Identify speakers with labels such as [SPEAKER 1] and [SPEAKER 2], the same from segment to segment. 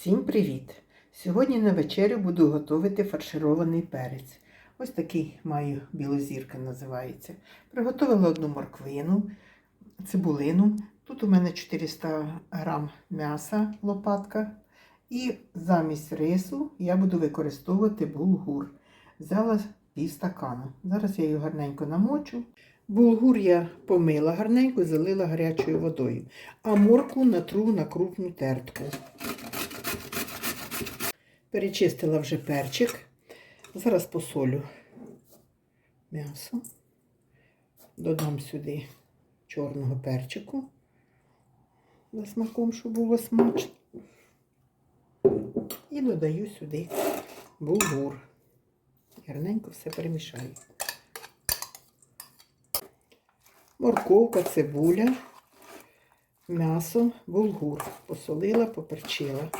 [SPEAKER 1] Всім привіт! Сьогодні на вечерю буду готувати фарширований перець. Ось такий маю білозірка називається. Приготувала одну морквину, цибулину. Тут у мене 400 грам м'яса, лопатка. І замість рису я буду використовувати булгур. Взяла пів. Зараз я його гарненько намочу. Булгур я помила гарненько, залила гарячою водою, а моркву натру на крупну тертку. Перечистила вже перчик. Зараз посолю м'ясо. Додам сюди чорного перчику за смаком, щоб було смачно. І додаю сюди булгур. Гарненько все перемішаю. Морковка, цибуля, м'ясо, булгур. Посолила, поперчила.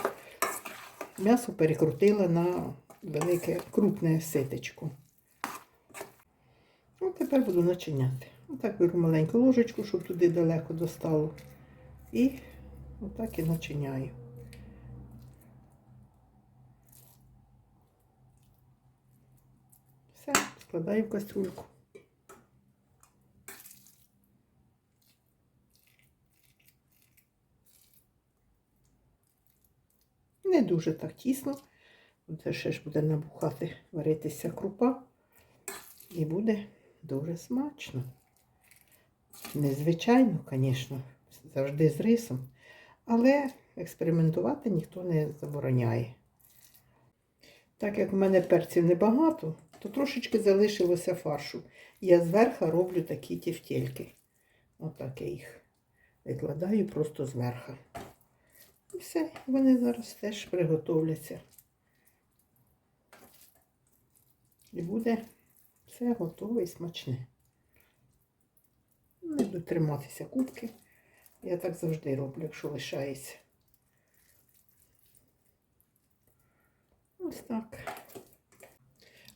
[SPEAKER 1] М'ясо перекрутила на велике крупне ситечко. От тепер буду начиняти. Отак беру маленьку ложечку, щоб туди далеко достало. І отак і начиняю. Все, складаю в кастрюльку. Не дуже так тісно. Це ще ж буде набухати, варитися крупа. І буде дуже смачно. Незвичайно, звісно, завжди з рисом. Але експериментувати ніхто не забороняє. Так як в мене перців небагато, то трошечки залишилося фаршу. Я зверху роблю такі тівтєльки. Отак я їх викладаю просто зверху. Все, вони зараз теж приготовляться. І буде все готове і смачне. Не буду триматися кубки. Я так завжди роблю, якщо лишається. Ось так.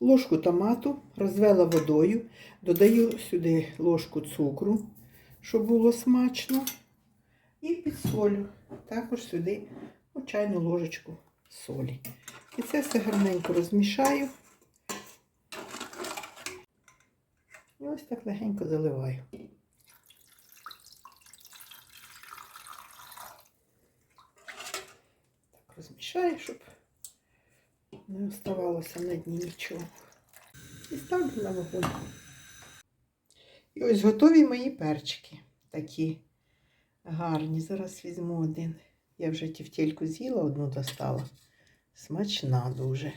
[SPEAKER 1] Ложку томату розвела водою, додаю сюди ложку цукру, щоб було смачно. І підсолю. Також сюди ну, чайну ложечку солі. І це все гарненько розмішаю. І ось так легенько заливаю. Так розмішаю, щоб не оставалося на дні нічого. І ставлю на вогонь. І ось готові мої перчики. Такі гарні. Зараз візьму один. Я вже тівтєльку з'їла, одну достала. Смачна дуже.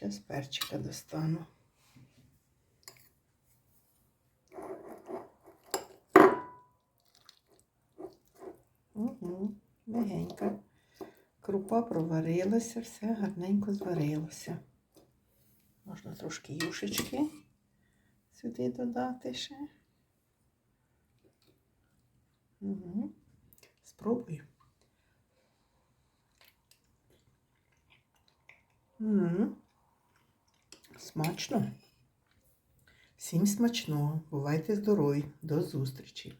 [SPEAKER 1] Зараз перчика достану. Угу, легенько. Крупа проварилася, все гарненько зварилося. Можна трошки юшечки сюди додати ще. Угу. Спробуй. Угу. Смачно. Всім смачного. Бувайте здорові. До зустрічі!